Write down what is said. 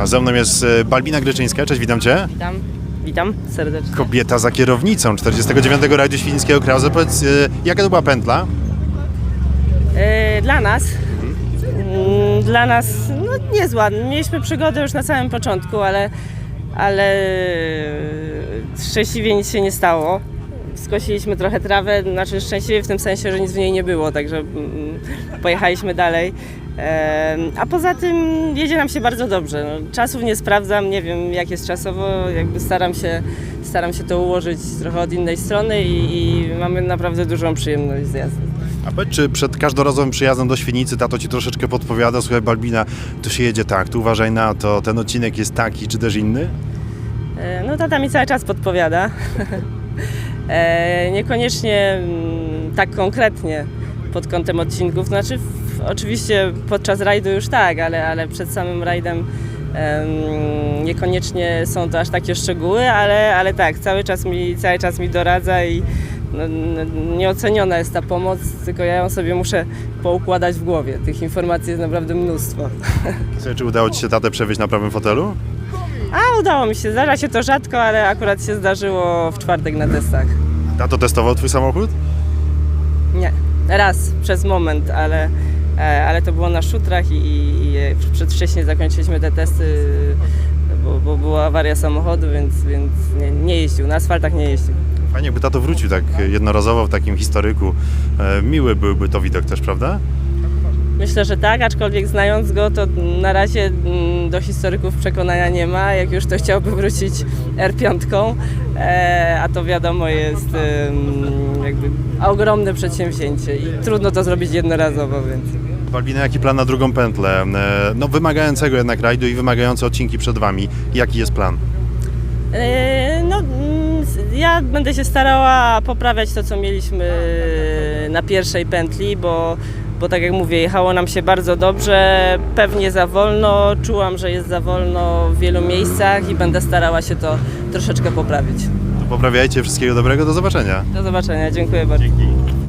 A ze mną jest e, Balbina Gryczyńska. Cześć, witam Cię. Witam, witam serdecznie. Kobieta za kierownicą 49. rajdu Świńskiego Krauze. Powiedz, e, jaka to była pętla? E, dla nas, mm, dla nas, no niezła. Mieliśmy przygodę już na samym początku, ale, ale szczęśliwie nic się nie stało. Skosiliśmy trochę trawę, znaczy szczęśliwie w tym sensie, że nic w niej nie było, także mm, pojechaliśmy dalej. A poza tym jedzie nam się bardzo dobrze. No, czasów nie sprawdzam, nie wiem jak jest czasowo, jakby staram się, staram się to ułożyć trochę od innej strony i, i mamy naprawdę dużą przyjemność z jazdy. A powiedz, czy przed każdorazowym przyjazdem do Świnicy tato Ci troszeczkę podpowiada, słuchaj Balbina, tu się jedzie tak, tu uważaj na to, ten odcinek jest taki, czy też inny? E, No tata mi cały czas podpowiada. E, Niekoniecznie mm, tak konkretnie pod kątem odcinków. Znaczy oczywiście podczas rajdu już tak, ale, ale przed samym rajdem em, niekoniecznie są to aż takie szczegóły, ale, ale tak, cały czas mi, cały czas mi doradza i nieoceniona jest ta pomoc, tylko ja ją sobie muszę poukładać w głowie. Tych informacji jest naprawdę mnóstwo. Słuchaj, czy udało Ci się tatę przewieźć na prawym fotelu? A udało mi się, zdarza się to rzadko, ale akurat się zdarzyło w czwartek na testach. Tato testował Twój samochód? Nie, raz przez moment, ale, e, ale to było na szutrach i, i i przedwcześnie zakończyliśmy te testy, bo, bo była awaria samochodu, więc, więc nie, nie jeździł, na asfaltach nie jeździł. Fajnie, jakby tato wrócił tak jednorazowo w takim historyku. E, miły byłby to widok też, prawda? Myślę, że tak, aczkolwiek znając go, to na razie mm, do historyków przekonania nie ma. Jak już to chciałby wrócić R5, e, a to wiadomo jest jakby ogromne przedsięwzięcie i trudno to zrobić jednorazowo, więc... Balbina, jaki plan na drugą pętlę? E, no wymagającego jednak rajdu i wymagające odcinki przed Wami. Jaki jest plan? E, No, ja będę się starała poprawiać to, co mieliśmy na pierwszej pętli, bo, bo tak jak mówię, jechało nam się bardzo dobrze, pewnie za wolno, czułam, że jest za wolno w wielu miejscach i będę starała się to troszeczkę poprawić. To poprawiajcie, wszystkiego dobrego, do zobaczenia. Do zobaczenia, dziękuję bardzo. Dzięki.